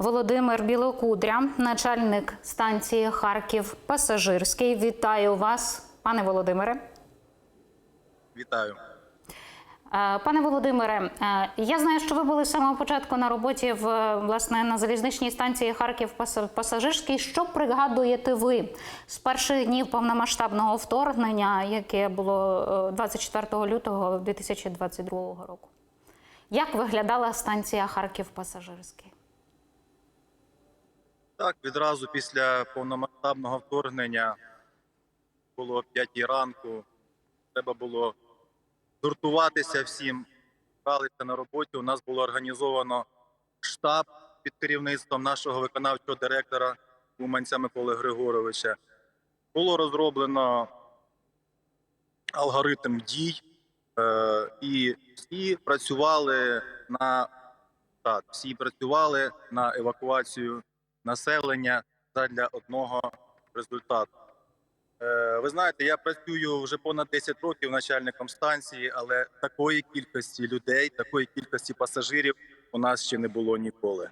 Володимир Білокудря, начальник станції Харків Пасажирський. Вітаю вас, пане Володимире. Вітаю. Е, Пане Володимире, е, я знаю, що ви були з самого початку на роботі в е, власне на залізничній станції Харків Пасажирський. Що пригадуєте ви з перших днів повномасштабного вторгнення, яке було е, 24 лютого 2022 року? Як виглядала станція Харків Пасажирський? Так, відразу після повномасштабного вторгнення було о 5 ранку. Треба було гуртуватися всім. Бралися на роботі. У нас було організовано штаб під керівництвом нашого виконавчого директора Уманця Миколи Григоровича. Було розроблено алгоритм дій, е, і всі працювали на так, всі працювали на евакуацію населення для одного результату. Е, Ви знаєте, я працюю вже понад 10 років начальником станції, але такої кількості людей, такої кількості пасажирів у нас ще не було ніколи.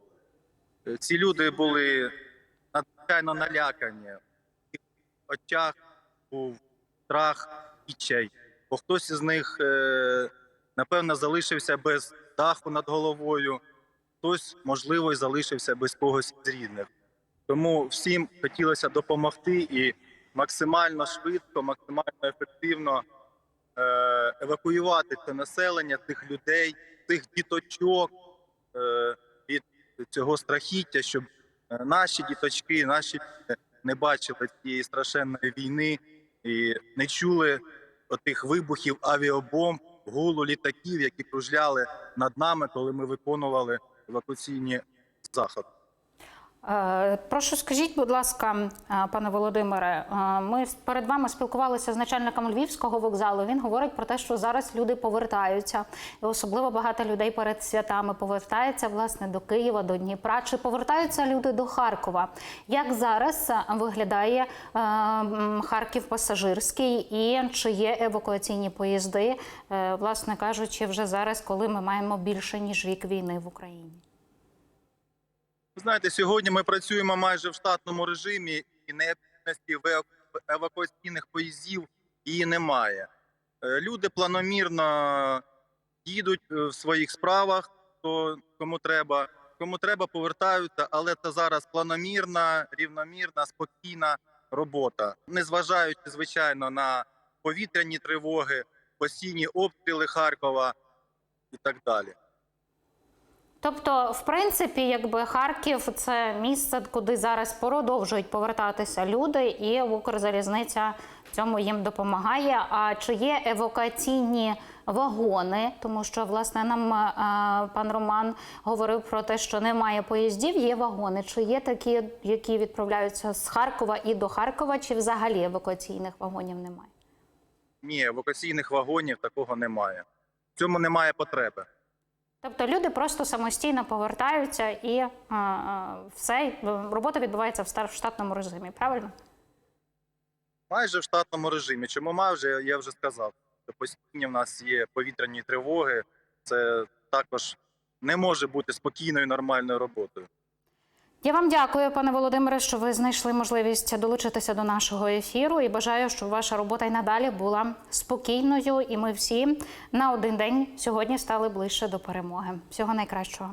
Е, Ці люди були надзвичайно налякані. В очах був страх і чай. Бо хтось із них, е, напевно, залишився без даху над головою, хтось, можливо, і залишився без когось з рідних. Тому всім хотілося допомогти і максимально швидко, максимально ефективно е, евакуювати це населення, тих людей, тих діточок е, від цього страхіття, щоб е, наші діточки, наші не бачили цієї страшенної війни і не чули отих вибухів авіабомб, гулу літаків, які кружляли над нами, коли ми виконували евакуаційні заходи. Е, Прошу скажіть, будь ласка, е, пане Володимире, е, ми перед вами спілкувалися з начальником львівського вокзалу. Він говорить про те, що зараз люди повертаються, і особливо багато людей перед святами повертається власне до Києва, до Дніпра. Чи повертаються люди до Харкова? Як зараз виглядає Харків пасажирський і чи є евакуаційні поїзди, власне кажучи, вже зараз, коли ми маємо більше ніж рік війни в Україні? Знаєте, сьогодні ми працюємо майже в штатному режимі, і необхідності в евакуаційних поїздів її немає. Е, Люди планомірно їдуть е, в своїх справах, то кому треба, кому треба, повертаються, але це зараз планомірна, рівномірна, спокійна робота, незважаючи звичайно на повітряні тривоги, постійні обстріли Харкова і так далі. Тобто, в принципі, якби Харків це місце, куди зараз продовжують повертатися люди, і Укрзалізниця цьому їм допомагає. А чи є евакуаційні вагони? Тому що власне нам е, пан Роман говорив про те, що немає поїздів, є вагони. Чи є такі, які відправляються з Харкова і до Харкова, чи взагалі евакуаційних вагонів немає? Ні, евакуаційних вагонів такого немає. В цьому немає потреби. Тобто люди просто самостійно повертаються і е, е, все робота відбувається в штатному режимі, правильно? Майже в штатному режимі. Чому майже я вже сказав, що постійні в нас є повітряні тривоги. Це також не може бути спокійною нормальною роботою. Я вам дякую, пане Володимире, що ви знайшли можливість долучитися до нашого ефіру і бажаю, щоб ваша робота й надалі була спокійною, і ми всі на один день сьогодні стали ближче до перемоги. Всього найкращого.